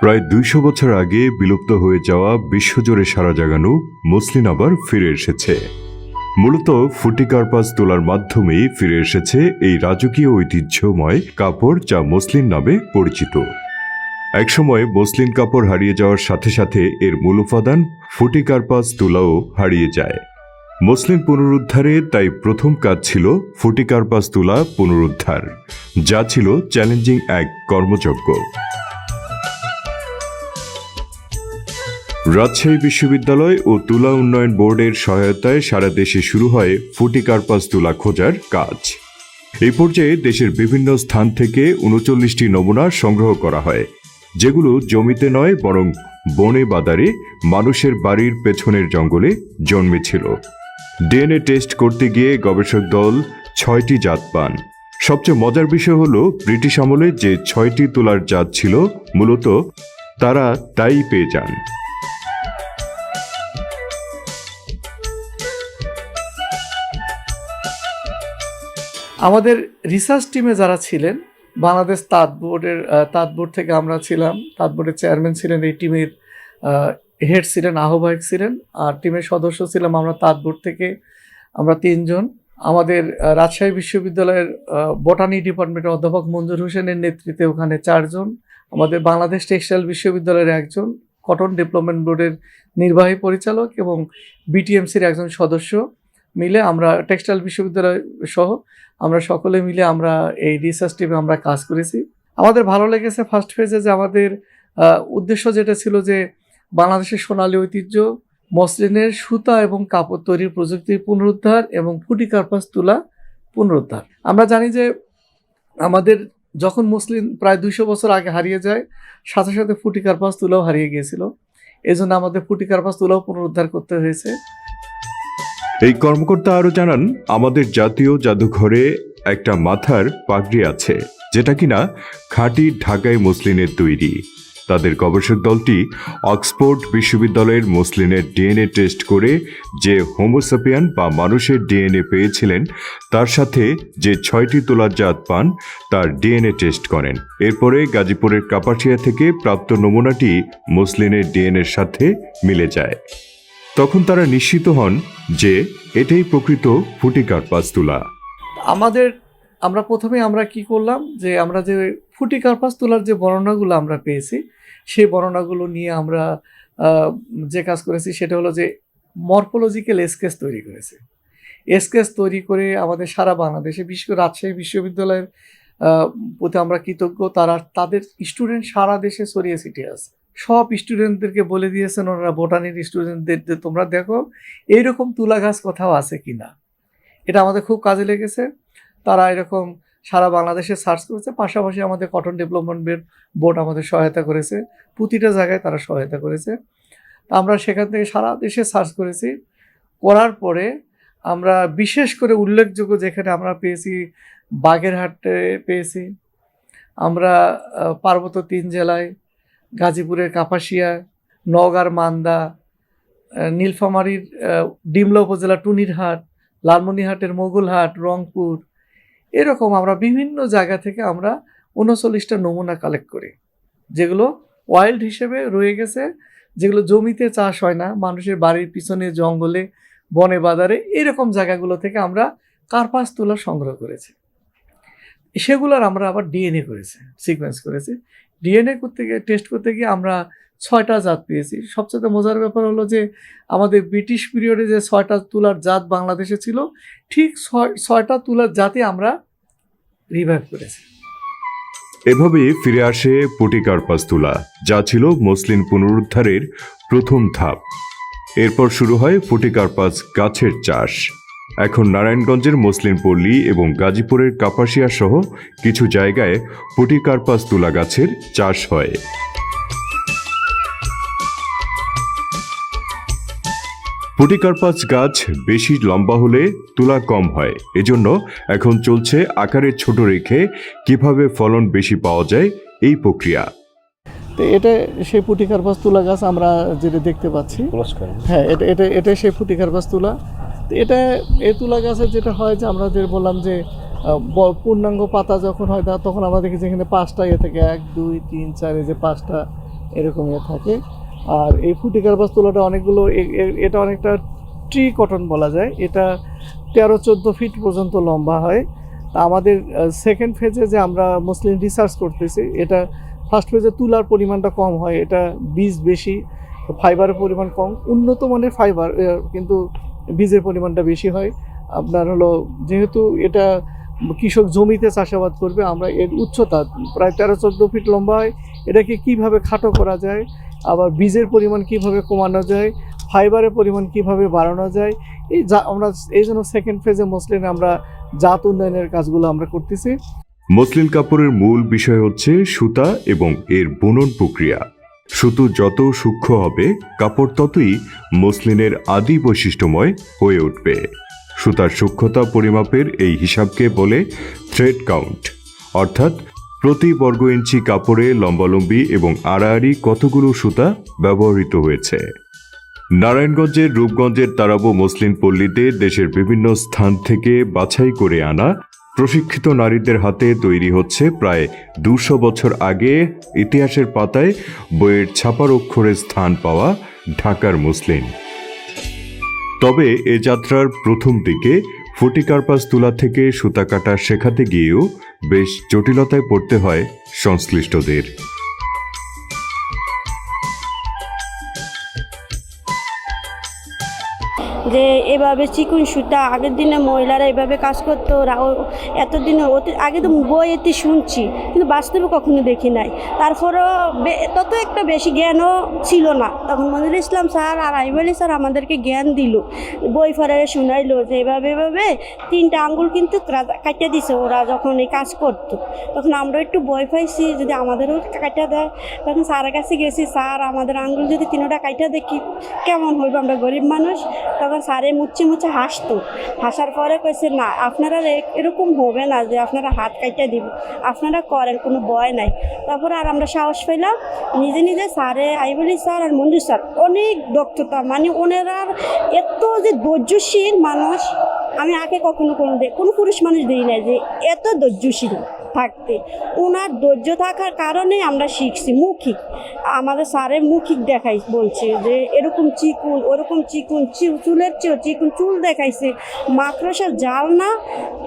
প্রায় দুইশো বছর আগে বিলুপ্ত হয়ে যাওয়া বিশ্বজুড়ে সারা জাগানো মসলিন আবার ফিরে এসেছে। মূলত ফুটিকার্পাস তোলার মাধ্যমেই ফিরে এসেছে এই রাজকীয় ঐতিহ্যময় কাপড় যা মসলিন নামে পরিচিত। একসময় মসলিন কাপড় হারিয়ে যাওয়ার সাথে সাথে এর মূল উপাদান ফুটিকার্পাস তুলাও হারিয়ে যায়। মসলিন পুনরুদ্ধারে তাই প্রথম কাজ ছিল ফুটিকার্পাস তুলা পুনরুদ্ধার, যা ছিল চ্যালেঞ্জিং এক কর্মযজ্ঞ। রাজশাহী বিশ্ববিদ্যালয় ও তুলা উন্নয়ন বোর্ডের সহায়তায় সারা দেশে শুরু হয় ফুটিকার্পাস তুলা খোঁজার কাজ। এই পর্যায়ে দেশের বিভিন্ন স্থান থেকে উনচল্লিশটি নমুনা সংগ্রহ করা হয়, যেগুলো জমিতে নয়, বরং বনে বাদারে, মানুষের বাড়ির পেছনের জঙ্গলে জন্মেছিল। ডিএনএ টেস্ট করতে গিয়ে গবেষক দল ছয়টি জাত পান। সবচেয়ে মজার বিষয় হলো, ব্রিটিশ আমলে যে ছয়টি তুলার জাত ছিল, মূলত তারা তাই পেয়ে যান। আমাদের রিসার্চ টিমে যারা ছিলেন, বাংলাদেশ তাঁত বোর্ডের তাঁত বোর্ড থেকে আমরা ছিলাম, তাঁত বোর্ডের চেয়ারম্যান ছিলেন, এই টিমের হেড ছিলেন, আহ্বায়ক ছিলেন, আর টিমের সদস্য ছিলাম আমরা তাঁত বোর্ড থেকে, আমরা তিনজন। আমাদের রাজশাহী বিশ্ববিদ্যালয়ের বটানি ডিপার্টমেন্টের অধ্যাপক মঞ্জুর হোসেনের নেতৃত্বে ওখানে চারজন। আমাদের বাংলাদেশ টেক্সটাইল বিশ্ববিদ্যালয়ের একজন কটন ডেভেলপমেন্ট বোর্ডের নির্বাহী পরিচালক এবং বিটিএমসির একজন সদস্য। মিলে আমরা টেক্সটাইল বিশ্ববিদ্যালয় সহ আমরা সকলে মিলে আমরা এই রিসার্চ টিমে আমরা কাজ করেছি। আমাদের ভালো লেগেছে ফার্স্ট ফেজে যে আমাদের উদ্দেশ্য যেটা ছিল যে বাংলাদেশের সোনালী ঐতিহ্য মসলিনের সুতা এবং কাপড় তৈরির প্রযুক্তির পুনরুদ্ধার এবং ফুটি কার্পাস তুলা পুনরুদ্ধার। আমরা জানি যে আমাদের যখন মুসলিম প্রায় দুইশো বছর আগে হারিয়ে যায়, সাথে সাথে ফুটি কার্পাস তুলাও হারিয়ে গিয়েছিল। এই জন্য আমাদের ফুটি কার্পাস তুলাও পুনরুদ্ধার করতে হয়েছে। এই কর্মকর্তা আরও জানান, আমাদের জাতীয় জাদুঘরে একটা মাথার পাগড়ি আছে, যেটা কিনা খাঁটি ঢাকায় মসলিনের তৈরি। তাদের গবেষক দলটি অক্সফোর্ড বিশ্ববিদ্যালয়ের মসলিনের ডিএনএ টেস্ট করে যে হোমোসাপিয়ান বা মানুষের ডিএনএ পেয়েছিলেন, তার সাথে যে ছয়টি তোলার জাত পান, তার ডিএনএ টেস্ট করেন। এরপরে গাজীপুরের কাপাসিয়া থেকে প্রাপ্ত নমুনাটি মসলিনের ডিএনএর সাথে মিলে যায়। তখন তারা নিশ্চিত হন যে এটাই প্রকৃত ফুটিকার্পাস তুলা আমাদের, আমরা প্রথমে আমরা কি করলাম যে আমরা যে ফুটি কার্পাস তোলার যে বর্ণনাগুলো আমরা পেয়েছি, সেই বর্ণনাগুলো নিয়ে আমরা যে কাজ করেছি সেটা হলো যে মরফোলজিক্যাল স্কেচ তৈরি করেছে। স্কেচ তৈরি করে আমাদের সারা বাংলাদেশে করে রাজশাহী বিশ্ববিদ্যালয়ের প্রতি আমরা কৃতজ্ঞ। তারা, তাদের স্টুডেন্ট সারা দেশে ছড়িয়ে ছিটিয়ে আছে। সব স্টুডেন্টদেরকে বলে দিয়েছেন ওনারা বোটানির স্টুডেন্টদের যে তোমরা দেখো, এইরকম তুলা গাছ কোথাও আছে কি না এটা আমাদের খুব কাজে লেগেছে। তারা এরকম সারা বাংলাদেশে সার্চ করেছে, পাশাপাশি আমাদের কটন ডেভেলপমেন্টের বোর্ড আমাদের সহায়তা করেছে। প্রতিটা জায়গায় তারা সহায়তা করেছে। আমরা সেখান থেকে সারা দেশে সার্চ করেছি। করার পরে আমরা বিশেষ করে উল্লেখযোগ্য যেখানে আমরা পেয়েছি, বাগেরহাটে পেয়েছি। আমরা পার্বত্য তিন জেলায় গাজীপুরের কাপাসিয়া, নওগাঁর মান্দা নীলফামারীর ডিমলা উপজেলা টুনিরহাট লালমনিহাটের মোগলহাট, রংপুর, এরকম আমরা বিভিন্ন জায়গা থেকে আমরা উনচল্লিশটা নমুনা কালেক্ট করি, যেগুলো ওয়াইল্ড হিসেবে রয়ে গেছে, যেগুলো জমিতে চাষ হয় না, মানুষের বাড়ির পিছনে, জঙ্গলে, বনে, বাজারে এরকম জায়গাগুলো থেকে আমরা কার্পাস তুলা সংগ্রহ করেছি। সেগুলোর আমরা আবার ডিএনএ করেছি সিকোয়েন্স করেছি। ডিএনএ করতে গিয়ে টেস্ট করতে গিয়ে আমরা ছয়টা জাত পেয়েছি। সবচেয়ে মজার ব্যাপার হলো যে, আমাদের ব্রিটিশ পিরিয়ডে যে ছয়টা তুলার জাত বাংলাদেশে ছিল, ঠিক ছয়টা তুলার জাতি আমরা রিভাইভ করেছি। এভাবে ফিরে আসে পুটিকার্পাস তুলা, যা ছিল মসলিন পুনরুদ্ধারের প্রথম ধাপ। এরপর শুরু হয় ফুটিকার্পাস গাছের চাষ। এখন নারায়ণগঞ্জের মসলিন পল্লী এবং গাজীপুরের কাপাসিয়া সহ কিছু জায়গায় পুটিকার্পাস তুলা গাছের চাষ হয়। পুটিকার্পাস গাছ বেশি লম্বা হলে তুলা কম হয় এজন্য এখন চলছে আকারে ছোট রেখে কীভাবে ফলন বেশি পাওয়া যায় এই প্রক্রিয়া। তো এটা সেই পুটিকার্পাস তুলা গাছ আমরা যেটা দেখতে পাচ্ছি। হ্যাঁ এটা এটা এটা সেই ফুটিকার্পাস তুলা। এটা এ তুলা গাছের যেটা হয় যে আমরা যে বললাম যে পূর্ণাঙ্গ পাতা যখন হয় তখন আমরা দেখি যে এখানে পাঁচটা ইয়ে থেকে। এক, দুই, তিন, চার, এই যে পাঁচটা এরকম ইয়ে থাকে। আর এই ফুটি কার্পাস তুলাটা অনেকগুলো এটা অনেকটা ট্রি কটন বলা যায়। এটা তেরো, চোদ্দ ফিট পর্যন্ত লম্বা হয়। তা আমাদের সেকেন্ড ফেজে যে আমরা মুসলিম রিসার্চ করতেছি, এটা ফার্স্ট ফেজে তুলার পরিমাণটা কম হয়। এটা বীজ বেশি ফাইবারের পরিমাণ কম। উন্নত মানের ফাইবার কিন্তু বীজের পরিমাণটা বেশি হয়। আপনার হলো যেহেতু এটা কৃষক জমিতে চাষাবাদ করবে, আমরা এর উচ্চতা প্রায় তেরো চোদ্দ ফিট লম্বা হয়। এটাকে কীভাবে খাটো করা যায়? আবার বীজের পরিমাণ কীভাবে কমানো যায়? ফাইবারের পরিমাণ কীভাবে বাড়ানো যায়? এই যা আমরা, এই জন্য সেকেন্ড ফেজে মসলিন আমরা জাত উন্নয়নের কাজগুলো আমরা করতেছি। মসলিন কাপড়ের মূল বিষয় হচ্ছে সুতা এবং এর বুনন প্রক্রিয়া। সুতো যত সূক্ষ্ম হবে, কাপড় ততই মসলিনের আদি বৈশিষ্ট্যময় হয়ে উঠবে। সুতার সূক্ষ্মতা পরিমাপের এই হিসাবকে বলে থ্রেড কাউন্ট অর্থাৎ প্রতি বর্গ ইঞ্চি কাপড়ে লম্বালম্বি এবং আড়াআড়ি কতগুলো সুতা ব্যবহৃত হয়েছে। নারায়ণগঞ্জের রূপগঞ্জের তারাবো মসলিন পল্লীতে দেশের বিভিন্ন স্থান থেকে বাছাই করে আনা প্রশিক্ষিত নারীদের হাতে তৈরি হচ্ছে প্রায় দুশো বছর আগে ইতিহাসের পাতায় বইয়ের ছাপার অক্ষরে স্থান পাওয়া ঢাকার মুসলিম। তবে এ যাত্রার প্রথম দিকে ফটিকার্পাস তুলা থেকে সুতা কাটা শেখাতে গিয়েও বেশ জটিলতায় পড়তে হয় সংশ্লিষ্টদের। যে এভাবে চিকুন সুতা, আগের দিনে মহিলারা এভাবে কাজ করতো এতদিনে অতি, আগে তো বই এতে শুনছি, কিন্তু বাস্তবে কখনো দেখি নাই। তারপরেও তত একটা বেশি জ্ঞানও ছিল না। তখন মনিরুল ইসলাম স্যার আর আইব আলী স্যার আমাদেরকে জ্ঞান দিল, বই ফেরে শুনাইলো যে এভাবে এভাবে তিনটা আঙ্গুল কিন্তু কাটিয়ে দিছে ওরা যখন এই কাজ করতো। তখন আমরা একটু বই পাইছি, যদি আমাদেরও কাটা দেয়। তখন স্যারের কাছে গেছি, স্যার আমাদের আঙ্গুল যদি তিনোটা কাইটা দেখি, কেমন হইব? আমরা গরিব মানুষ। তখন স্যারে মুচ্ছে মুচ্ছে হাসতো। হাসার পরে কইছে, না, আপনারা এরকম হবে না যে আপনারা হাত কাইটা দিব, আপনারা করেন, কোনো ভয় নাই। তারপরে আর আমরা সাহস পেলাম নিজে নিজে স্যারে আইবলি স্যার আর মঞ্জু স্যার, অনেক দক্ষতা মানে ওনারা এত যে ধৈর্যশীল মানুষ, আমি আগে কখনো কোনো কোনো পুরুষ মানুষ দিই না যে এত ধৈর্যশীল। থাকতে। ওনার ধৈর্য থাকার কারণে আমরা শিখছি মুখিক। আমাদের স্যারের মুখিক দেখাই বলছে যে, এরকম চিকুন, ওরকম চিকুন চুলের চেয়েও চিকুন চুল দেখাইছে। মাকড়সার জাল না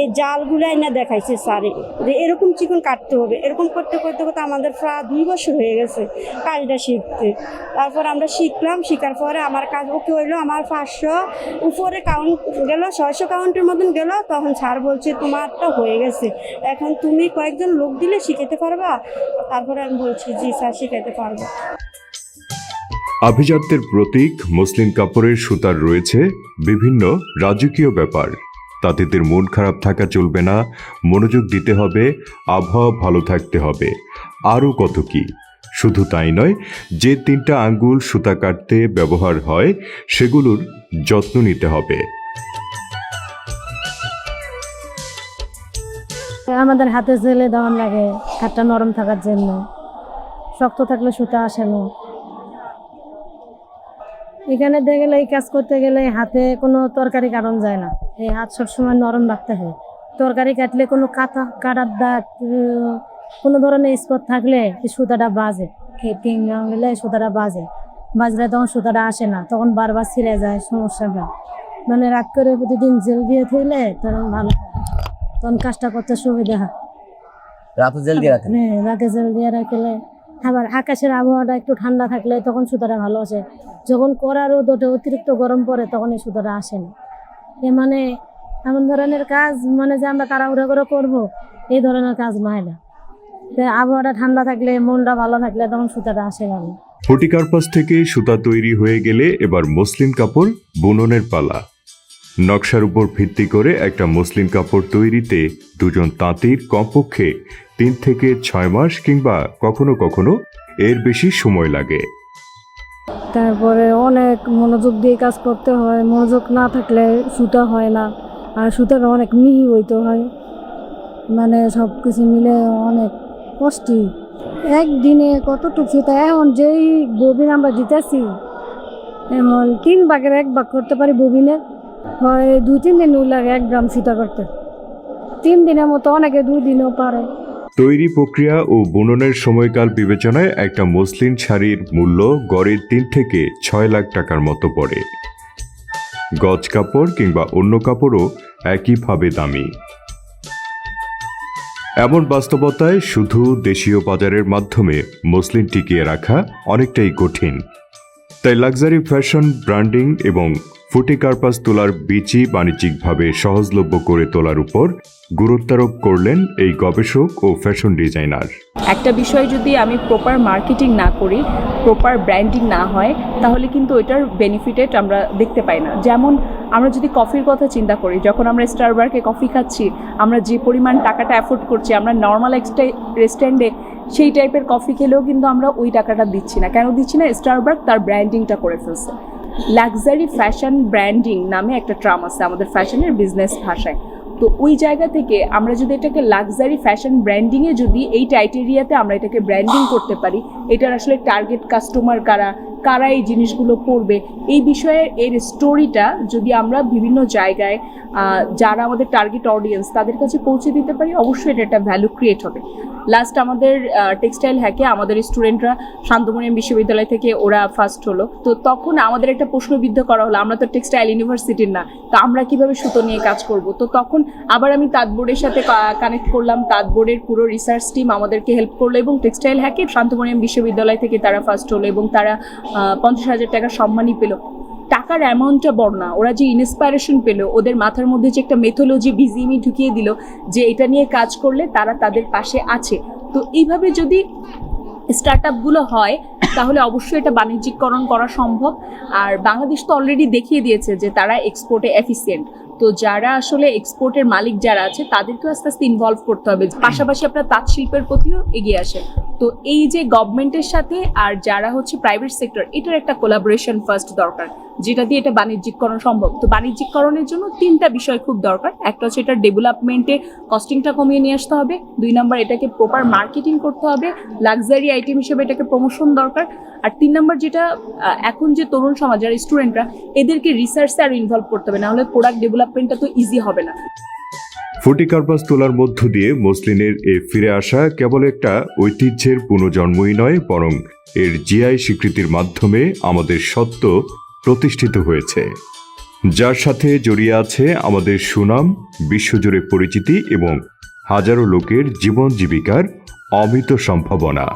এই জালগুলো না দেখাইছে স্যারে। যে এরকম চিকুন কাটতে হবে, এরকম করতে করতে করতে আমাদের প্রায় দুই বছর হয়ে গেছে কাজটা শিখতে। তারপর আমরা শিখলাম, শেখার পরে আমার কাজ ওকে হইল আমার পাঁচশো উপরে কাউন্ট গেল, ছয়শো কাউন্টের মতন গেল, তখন স্যার বলছে, তোমারটা হয়ে গেছে। এখন তুমি কয়েকজন লোক দিলে শিখাতে পারবা? তারপরে আমি বলছি, জি স্যার শিখাতে পারব। আভিজাত্যের প্রতীক মুসলিম কাপড়ের সুতার রয়েছে বিভিন্ন রাজকীয় ব্যাপার। তাঁতিদের মন খারাপ থাকা চলবে না, মনোযোগ দিতে হবে, আবহাওয়া ভালো থাকতে হবে। আরও কত কি? শুধু তাই নয়, যে তিনটা আঙ্গুল সুতা কাটতে ব্যবহার হয়, সেগুলোর যত্ন নিতে হবে। আমাদের হাতে জেলে দেওয়ান লাগে, হাতটা নরম থাকার জন্য। শক্ত থাকলে সুতা আসে না। এখানে গেলে, এই কাজ করতে গেলে হাতে কোনো তরকারি কাটন যায় না। এই হাত সবসময় নরম রাখতে হয়। তরকারি কাটলে কোনো কাটা, কাটার দাগ কোনো ধরনের স্পট থাকলে সুতাটা বাজে। খেটিং গেলে সুতাটা বাজে। বাজলে তখন সুতাটা আসে না, তখন বারবার ছিঁড়ে যায় সমস্যা হয় মানে রাগ করে প্রতিদিন জেল দিয়ে থাকলে তখন ভালো। তখন কাজটা করতে সুবিধা হয়। রাতে জেল দিয়ে রাখেন? হ্যাঁ রাতে জেল দিয়ে রাখলে আবার আকাশের আবহাওয়াটা একটু ঠান্ডা থাকলে তখন সুতাটা ভালো আসে। যখন কড়া রোদ ওঠে অতিরিক্ত গরম পড়ে তখন এই সুতাটা আসে না। এ মানে এমন ধরনের কাজ মানে যে আমরা তাড়াহুড়া করে করব এই ধরনের কাজ নয় না। তো আবহাওয়াটা ঠান্ডা থাকলে মনটা ভালো থাকলে তখন সুতাটা আসে ভালো ফটিকার্পাস থেকে সুতা তৈরি হয়ে গেলে এবার মসলিন কাপড় বুননের পালা। নকশার উপর ভিত্তি করে একটা মুসলিম কাপড় তৈরিতে দুজন তাঁতির কমপক্ষে তিন থেকে ছয় মাস কিংবা কখনো কখনো এর বেশি সময় লাগে। তারপরে অনেক মনোযোগ দিয়ে কাজ করতে হয়, মনোযোগ না থাকলে সুতা হয় না, আর সুতাটা অনেক মিহি হইতে হয়। মানে সব কিছু মিলে অনেক কষ্টি। একদিনে কতটুকু সুতা? এখন যেই ববিন আমরা জিতেছি এমন তিন ভাগের এক ভাগ করতে পারি ববিনে। হয় দুই, তিন দিন লাগে এক গ্রাম সুতা করতে। তিন দিনের মতো অনেকে দুই দিনও পারে। তৈরি প্রক্রিয়া ও বুননের সময়কাল বিবেচনায় একটা মসলিন শাড়ির মূল্য গড়ে তিন থেকে ছয় লাখ টাকার মতো পড়ে। গজ কাপড় কিংবা অন্য কাপড়ও একইভাবে দামি। এমন বাস্তবতায় শুধু দেশীয় বাজারের মাধ্যমে মসলিন টিকিয়ে রাখা অনেকটাই কঠিন। তাই লাক্সারি ফ্যাশন ব্র্যান্ডিং এবং ফুটি কার্পাস তোলার বিচি বাণিজ্যিকভাবে সহজলভ্য করে তোলার উপর গুরুত্বারোপ করলেন এই গবেষক ও ফ্যাশন ডিজাইনার একটা বিষয় যদি আমি প্রপার মার্কেটিং না করি প্রপার ব্র্যান্ডিং না হয়, তাহলে কিন্তু ওইটার বেনিফিটেড আমরা দেখতে পাই না। যেমন আমরা যদি কফির কথা চিন্তা করি, যখন আমরা স্টারবার্কে কফি খাচ্ছি, আমরা যে পরিমাণ টাকাটা অ্যাফোর্ড করছি, আমরা নর্মাল একটা রেস্টুরেন্টে সেই টাইপের কফি খেলেও কিন্তু আমরা ওই টাকাটা দিচ্ছি না। কেন দিচ্ছি না? স্টারবার্গ তার ব্র্যান্ডিংটা করে ফেলছে। লাক্সারি ফ্যাশন ব্র্যান্ডিং নামে একটা ট্রাম আছে আমাদের ফ্যাশনের বিজনেস ভাষায়। তো ওই জায়গা থেকে আমরা যদি এটাকে লাক্সারি ফ্যাশন ব্র্যান্ডিংয়ে যদি এই টাইটেরিয়াতে আমরা এটাকে ব্র্যান্ডিং করতে পারি, এটার আসলে টার্গেট কাস্টমার কারা কারা এই জিনিসগুলো পড়বে এই বিষয়ে এর স্টোরিটা যদি আমরা বিভিন্ন জায়গায় যারা আমাদের টার্গেট অডিয়েন্স তাদের কাছে পৌঁছে দিতে পারি, অবশ্যই এটা একটা ভ্যালু ক্রিয়েট হবে। লাস্ট আমাদের টেক্সটাইল হ্যাকে আমাদের স্টুডেন্টরা শান্তমণিয়াম বিশ্ববিদ্যালয় থেকে ওরা ফার্স্ট হলো। তো তখন আমাদের একটা প্রশ্নবিদ্ধ করা হলো, আমরা তো টেক্সটাইল ইউনিভার্সিটির না, তো আমরা কীভাবে সুতো নিয়ে কাজ করব? তো তখন আবার আমি তাঁতবোর্ডের সাথে কানেক্ট করলাম তাঁতবোর্ডের পুরো রিসার্চ টিম আমাদেরকে হেল্প করল এবং টেক্সটাইল হ্যাকে শান্তমণিয়াম বিশ্ববিদ্যালয় থেকে তারা ফার্স্ট হলো এবং তারা পঞ্চাশ হাজার টাকা সম্মানই পেল। টাকার অ্যামাউন্টটা বড় না ওরা যে ইন্সপায়ারেশন পেল, ওদের মাথার মধ্যে যে একটা মেথোলজি বিজিএমই ঢুকিয়ে দিল, যে এটা নিয়ে কাজ করলে তারা তাদের পাশে আছে। তো এইভাবে যদি স্টার্ট আপগুলো হয়, তাহলে অবশ্যই এটা বাণিজ্যিককরণ করা সম্ভব। আর বাংলাদেশ তো অলরেডি দেখিয়ে দিয়েছে যে তারা এক্সপোর্টে এফিসিয়েন্ট তো যারা আসলে এক্সপোর্টের মালিক যারা আছে, তাদেরকেও আস্তে আস্তে ইনভলভ করতে হবে। পাশাপাশি আপনার তাঁত শিল্পের প্রতিও এগিয়ে আসে। তো এই যে গভর্নমেন্টের সাথে আর যারা হচ্ছে প্রাইভেট সেক্টর এটার একটা কোলাবোরেশন ফার্স্ট দরকার। যেটা দিয়ে এটা বাণিজ্যিককরণ সম্ভব। তো বাণিজ্যিকরণের জন্য তিনটা বিষয় খুব দরকার। একটা হচ্ছে এটা ডেভেলপমেন্টে কস্টিংটা কমিয়ে নিয়ে আসতে হবে। দুই নাম্বার, এটাকে প্রপার মার্কেটিং করতে হবে। লাক্সারি আইটেম হিসেবে এটাকে প্রমোশন দরকার। আর তিন নাম্বার, যেটা এখন যে তরুণ সমাজ, যারা স্টুডেন্টরা এদেরকে রিসার্চে আর ইনভলভ করতে হবে। নাহলে প্রোডাক্ট ডেভেলপমেন্টটা তো ইজি হবে না। ফুটি কার্পাস তোলার মধ্য দিয়ে মসলিনের এ ফিরে আসা কেবল একটা ঐতিহ্যের পুনর্জন্মই নয়, বরং এর জিআই স্বীকৃতির মাধ্যমে আমাদের সত্য প্রতিষ্ঠিত হয়েছে। যার সাথে জড়িয়ে আছে আমাদের সুনাম, বিশ্বজুড়ে পরিচিতি এবং হাজারো লোকের জীবন জীবিকার অমিত সম্ভাবনা।